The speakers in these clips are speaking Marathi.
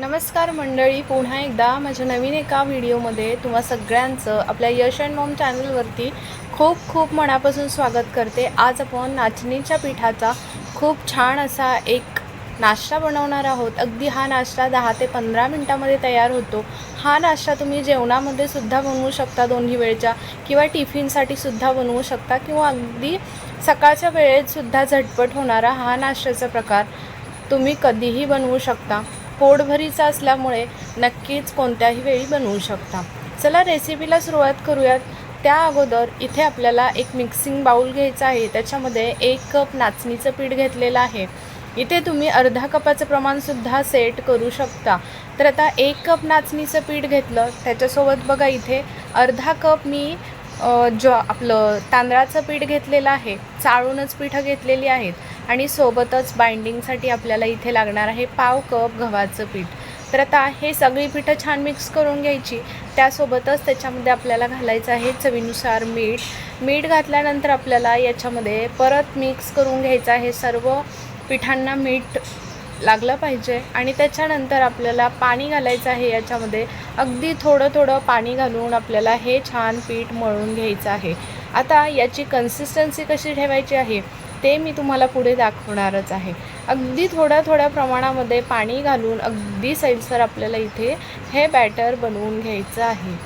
नमस्कार मंडळी पुन्हा एकदा माझ्या नवीन एका व्हिडिओमध्ये तुम्हा सगळ्यांचं आपल्या यश अँड मॉम चॅनलवरती खूप खूप मनापासून स्वागत करते. आज आपण नाचणीच्या पिठाचा खूप छान असा एक नाश्ता बनवणार आहोत. अगदी हा नाश्ता दहा ते पंधरा मिनटामध्ये तयार होतो. हा नाश्ता तुम्ही जेवणामध्ये सुद्धा बनवू शकता दोन्ही वेळच्या किंवा टिफिनसाठी सुद्धा बनवू शकता किंवा अगदी सकाळच्या वेळेत सुद्धा झटपट होणारा हा नाश्त्याचा प्रकार तुम्ही कधीही बनवू शकता. पोटभरीचा असल्यामुळे नक्कीच कोणत्याही वेळी बनवू शकता. चला रेसिपीला सुरुवात करूयात. त्या अगोदर इथे आपल्याला एक मिक्सिंग बाऊल घ्यायचा आहे. त्याच्यामध्ये एक कप नाचणीचं पीठ घेतलेलं आहे. इथे तुम्ही अर्धा कपाचं प्रमाणसुद्धा सेट करू शकता. तर आता एक कप नाचणीचं पीठ घेतलं. त्याच्यासोबत बघा इथे अर्धा कप मी अ, जो आपलं तांदळाचं पीठ घेतलेलं आहे. चाळूनच पिठं घेतलेली आहेत. आणि सोबतच बाइंडिंगसाठी आपल्याला इथे लागणार आहे पाव कप गव्हाचं पीठ. तर आता हे सगळी पिठं छान मिक्स करून घ्यायची. त्यासोबतच त्याच्यामध्ये आपल्याला घालायचं आहे चवीनुसार मीठ. मीठ घातल्यानंतर आपल्याला याच्यामध्ये परत मिक्स करून घ्यायचं आहे सर्व पिठांना मीठ लागलं पाहिजे. आणि त्याच्यानंतर आपल्याला पाणी घालायचं आहे याच्यामध्ये. अगदी थोडं थोडं पाणी घालून आपल्याला हे छान पीठ मळून घ्यायचं आहे. आता याची कन्सिस्टन्सी कशी ठेवायची आहे? ते मी तुम्हाला पुढे दाखवणारच आहे. अगदी थोड्या थोड्या प्रमाणामध्ये पाणी घालून अगदी सैलसर आपल्याला इथे हे बॅटर बनवून घ्यायचं आहे.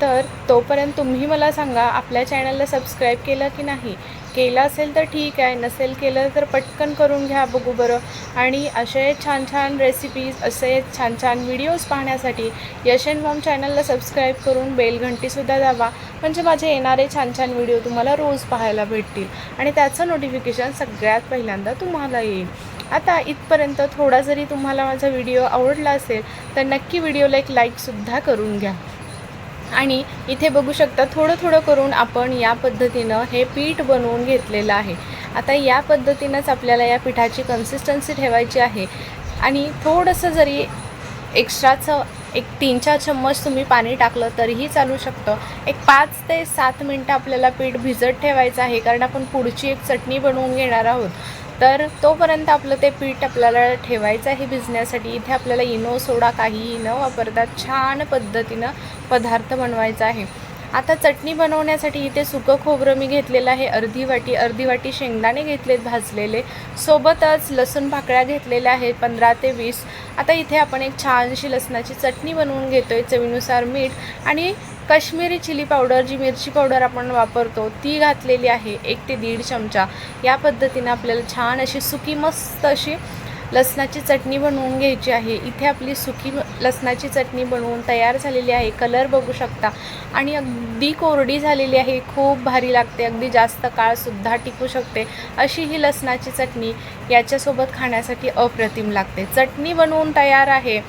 तर तोपर्यंत तुम्ही मला सांगा आपल्या चॅनलला सबस्क्राईब केलं की नाही? केलं असेल तर ठीक आहे नसेल केलं तर पटकन करून घ्या बघू बरं. आणि असे छान छान रेसिपीज असे छान छान व्हिडिओज पाहण्यासाठी यश अँड मॉम चॅनलला सबस्क्राईब करून बेलघंटीसुद्धा दाबा. म्हणजे माझे येणारे छान छान व्हिडिओ तुम्हाला रोज पाहायला भेटतील. आणि त्याचं नोटिफिकेशन सगळ्यात पहिल्यांदा तुम्हाला येईल. आता इथपर्यंत थोडा जरी तुम्हाला माझा व्हिडिओ आवडला असेल तर नक्की व्हिडिओला एक लाईकसुद्धा करून घ्या. आणि इथे बघू शकता थोडं थोडं करून आपण या पद्धतीनं हे पीठ बनवून घेतलेलं आहे. आता या पद्धतीनंच आपल्याला या पिठाची कन्सिस्टन्सी ठेवायची आहे. आणि थोडंसं जरी एक्स्ट्राचं एक तीन चार चम्मच तुम्ही पाणी टाकलं तरीही चालू शकतं. एक पाच ते सात मिनटं आपल्याला पीठ भिजत ठेवायचं आहे कारण आपण पुढची एक चटणी बनवून घेणार आहोत. तर तोपर्यंत आपलं ते पीठ आपल्याला ठेवायचं आहे भिजण्यासाठी. इथे आपल्याला इनो सोडा काहीही न वापरता छान पद्धतीनं पदार्थ बनवायचा आहे. आता चटणी बनवण्यासाठी इथे सुकं खोबरं मी घेतलेलं आहे अर्धी वाटी अर्धी वाटी शेंगदाणे घेतलेत भाजलेले. सोबतच लसूण पाकळ्या घेतलेल्या आहेत पंधरा ते वीस. आता इथे आपण एक छानशी लसणाची चटणी बनवून घेतो आहे चवीनुसार मीठ आणि कश्मीरी चिली पावडर जी मिरची पावडर आपण वापरतो ती घातलेली आहे एक ते दीड चमचा. या पद्धतीनं आपल्याला छान अशी सुकी मस्त अशी लसणाची चटणी बनवून घ्यायची आहे. इथे आपली सुकी लसणाची चटणी बनवून तयार झालेली आहे. कलर बघू शकता. आणि अगदी कोरडी झालेली आहे. खूप भारी लागते. अगदी जास्त काळसुद्धा टिकू शकते. अशी ही लसणाची चटणी याच्यासोबत खाण्यासाठी अप्रतिम लागते. चटणी बनवून तयार आहे.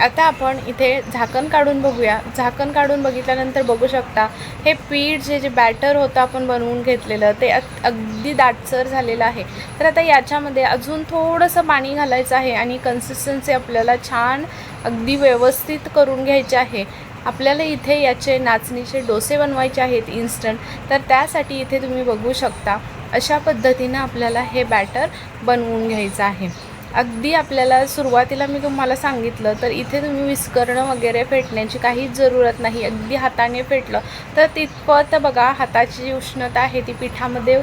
आता आपण इथे झाकण काढून बघूया. झाकण काढून बघितल्यानंतर बघू शकता हे पीठ जे जे बॅटर होतं आपण बनवून घेतलेलं ते अग- अगदी दाटसर झालेलं आहे. तर आता याच्यामध्ये अजून थोडंसं पाणी घालायचं आहे आणि कन्सिस्टन्सी आपल्याला छान अगदी व्यवस्थित करून घ्यायचे आहे. आपल्याला इथे याचे नाचणीचे डोसे बनवायचे आहेत इन्स्टंट तर त्यासाठी इथे तुम्ही बघू शकता अशा पद्धतीनं आपल्याला हे बॅटर बनवून घ्यायचं आहे. अगदी आपल्याला सुरुवातीला मी तुम्हाला सांगितलं तर इथे तुम्ही विस्करणं वगैरे फेटण्याची काहीच जरूरत नाही. अगदी हाताने फेटलं तर तितपत बघा हाताची जी उष्णता आहे ती पिठामध्ये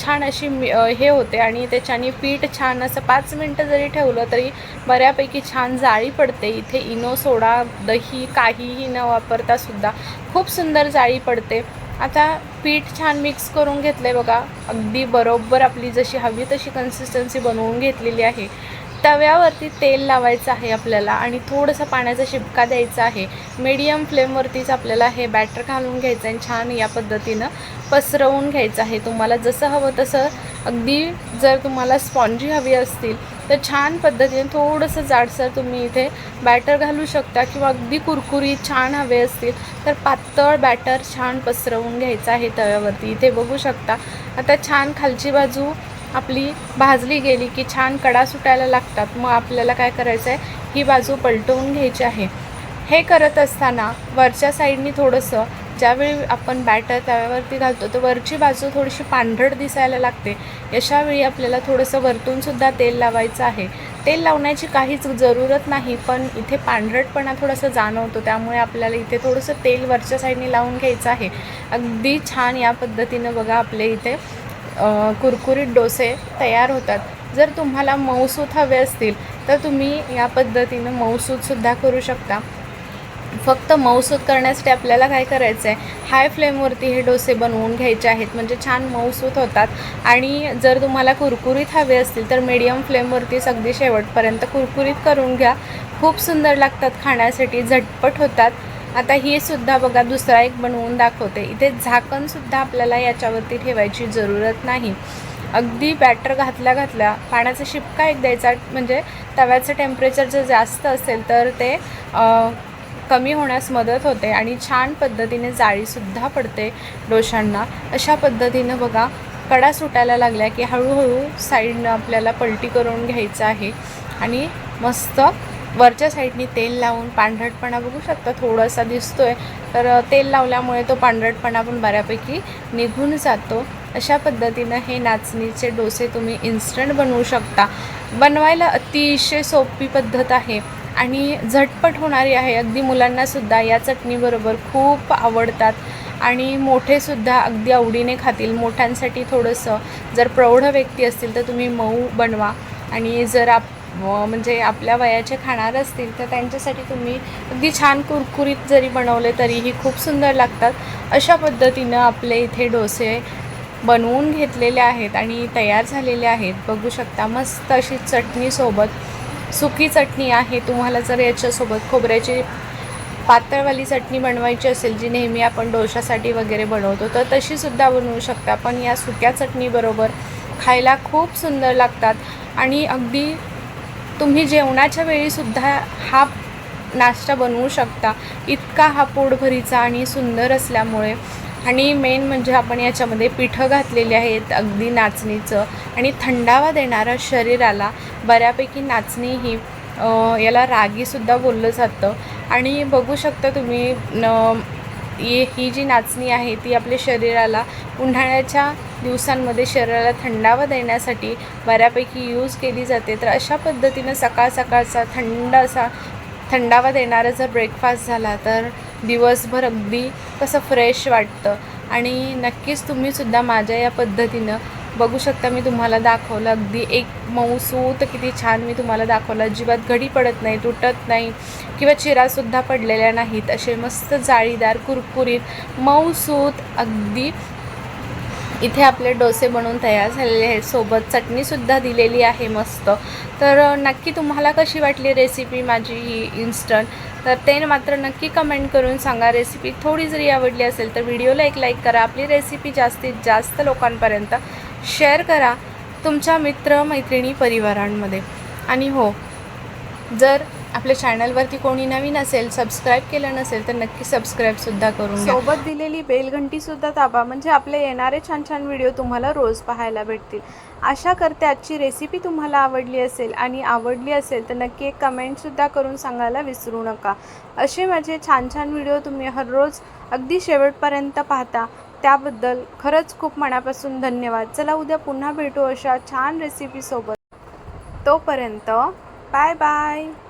छान अशी मी हे होते आणि त्याच्याने पीठ छान असं पाच मिनटं जरी ठेवलं तरी बऱ्यापैकी छान जाळी पडते. इथे इनो सोडा दही काहीही न वापरता सुद्धा खूप सुंदर जाळी पडते. आता पीठ छान मिक्स करून घेतलं आहे बघा. अगदी बरोबर आपली जशी हवी तशी कन्सिस्टन्सी बनवून घेतलेली आहे. तव्यावरती तेल लावायचं आहे आपल्याला आणि थोडंसं पाण्याचा शिपका द्यायचा आहे. मीडियम फ्लेमवरतीच आपल्याला हे बॅटर घालून घ्यायचं आणि छान या पद्धतीनं पसरवून घ्यायचं आहे. तुम्हाला जसं हवं तसं अगदी जर तुम्हाला स्पॉन्जी हवी असतील तर छान पद्धतीने थोडंसं जाडसर तुम्ही इथे बॅटर घालू शकता किंवा अगदी कुरकुरीत छान हवे असतील तर पातळ बॅटर छान पसरवून घ्यायचं आहे तव्यावरती. इथे बघू शकता आता छान खालची बाजू आपली भाजली गेली की छान कडा सुटायला लागतात. मग आपल्याला काय करायचं आहे ही बाजू पलटवून घ्यायची आहे. हे करत असताना वरच्या साईडनी थोडंसं ज्यावेळी आपण बॅटर त्यावरती घालतो तर वरची बाजू थोडीशी पांढरट दिसायला लागते. अशावेळी आपल्याला थोडंसं वरतूनसुद्धा तेल लावायचं आहे. तेल लावण्याची काहीच जरूरत नाही पण इथे पांढरटपणा थोडंसं जाणवतो. त्यामुळे आपल्याला इथे थोडंसं तेल वरच्या साईडने लावून घ्यायचं आहे. अगदी छान या पद्धतीनं बघा आपले इथे कुरकुरीत डोसे तयार होतात. जर तुम्हाला मऊसूत हवे असतील तर तुम्ही या पद्धतीनं मऊसूतसुद्धा करू शकता. फक्त मऊसूत करण्यासाठी आपल्याला काय करायचं आहे हाय फ्लेमवरती हे डोसे बनवून घ्यायचे आहेत. म्हणजे छान मऊसूत होतात. आणि जर तुम्हाला कुरकुरीत हवे असतील तर मीडियम फ्लेमवरतीच अगदी शेवटपर्यंत कुरकुरीत करून घ्या. खूप सुंदर लागतात खाण्यासाठी झटपट होतात. आता ही सुद्धा बघा दुसरा एक बनवून दाखवते. इथे झाकणसुद्धा आपल्याला याच्यावरती ठेवायची जरूरत नाही. अगदी बॅटर घातल्या घातल्या पाण्याचा शिपका एक द्यायचा. म्हणजे तव्याचं टेम्परेचर जर जास्त असेल तर ते कमी होण्यास मदत होते आणि छान पद्धतीने जाळीसुद्धा पडते डोशांना अशा पद्धतीनं बघा कडा सुटायला लागल्या की हळूहळू साईडनं आपल्याला पलटी करून घ्यायचं आहे. आणि मस्त वरच्या साईडनी तेल लावून पांढरटपणा बघू शकता थोडासा दिसतो आहे तर तेल लावल्यामुळे तो पांढरटपणा पण बऱ्यापैकी निघून जातो. अशा पद्धतीनं हे नाचणीचे डोसे तुम्ही इन्स्टंट बनवू शकता. बनवायला अतिशय सोपी पद्धत आहे. आणि झटपट होणारी आहे. अगदी मुलांनासुद्धा या चटणीबरोबर खूप आवडतात आणि मोठेसुद्धा अगदी आवडीने खातील. मोठ्यांसाठी थोडंसं जर प्रौढ व्यक्ती असतील तर तुम्ही मऊ बनवा आणि जर आप म्हणजे आपल्या वयाचे खाणार असतील तर त्यांच्यासाठी तुम्ही अगदी छान कुरकुरीत जरी बनवले तरीही खूप सुंदर लागतात. अशा पद्धतीनं आपले इथे डोसे बनवून घेतलेले आहेत आणि तयार झालेले आहेत. बघू शकता मस्त अशी चटणीसोबत सुकी चटणी आहे तुम्हाला जर याच्यासोबत खोबऱ्याची पातळवाली चटणी बनवायची असेल जी नेहमी आपण डोशासाठी वगैरे बनवतो तर तशीसुद्धा बनवू शकता. पण या सुक्या चटणीबरोबर खायला खूप सुंदर लागतात आणि अगदी तुम्ही जेवणाच्या वेळीसुद्धा हा नाश्ता बनवू शकता. इतका हा पोटभरीचा आणि सुंदर असल्यामुळे आणि मेन म्हणजे आपण याच्यामध्ये पिठं घातलेली आहेत अगदी नाचणीचं. आणि थंडावा देणारा शरीराला बऱ्यापैकी नाचणी ही याला रागीसुद्धा बोललं जातं. आणि बघू शकता तुम्ही न ही जी नाचणी आहे ती आपल्या शरीराला उन्हाळ्याच्या दिवसांमध्ये शरीराला थंडावा देण्यासाठी बऱ्यापैकी यूज केली जाते. तर अशा पद्धतीनं सकाळ सकाळचा थंड असा थंडावा देणारा जर ब्रेकफास्ट झाला तर दिवसभर अगदी कसं फ्रेश वाटतं. आणि नक्कीच तुम्हीसुद्धा माझ्या या पद्धतीनं बघू शकता मी तुम्हाला दाखवलं. अगदी एक मऊसूत किती छान मी तुम्हाला दाखवलं. अजिबात घडी पडत नाही तुटत नाही किंवा चिरासुद्धा पडलेल्या नाहीत. असे मस्त जाळीदार कुरकुरीत मऊसूत अगदी इथे आपले डोसे बनवून तयार झालेले आहेत. सोबत चटणीसुद्धा दिलेली आहे मस्त. तर नक्की तुम्हाला कशी वाटली रेसिपी माझी ही इन्स्टंट तर ते मात्र नक्की कमेंट करून सांगा. रेसिपी थोडी जरी आवडली असेल तर व्हिडिओला एक लाईक करा. आपली रेसिपी जास्तीत जास्त लोकांपर्यंत शेअर करा. तुमच्या मित्र मैत्रिणी परिवारांमध्ये. आणि हो जर आपल्या चॅनलवरती कोणी नवीन असेल सबस्क्राईब केलं नसेल तर नक्की सबस्क्राईबसुद्धा करून घ्या. सोबत दिलेली बेलघंटीसुद्धा दाबा. म्हणजे आपले येणारे छान छान व्हिडिओ तुम्हाला रोज पाहायला भेटतील. आशा करते आजची रेसिपी तुम्हाला आवडली असेल आणि आवडली असेल तर नक्की एक कमेंटसुद्धा करून सांगायला विसरू नका. असे माझे छान छान व्हिडिओ तुम्ही हररोज अगदी शेवटपर्यंत पाहता. त्याबद्दल खरंच खूप मनापासून धन्यवाद. चला उद्या पुन्हा भेटू अशा छान रेसिपीसोबत तोपर्यंत 拜拜。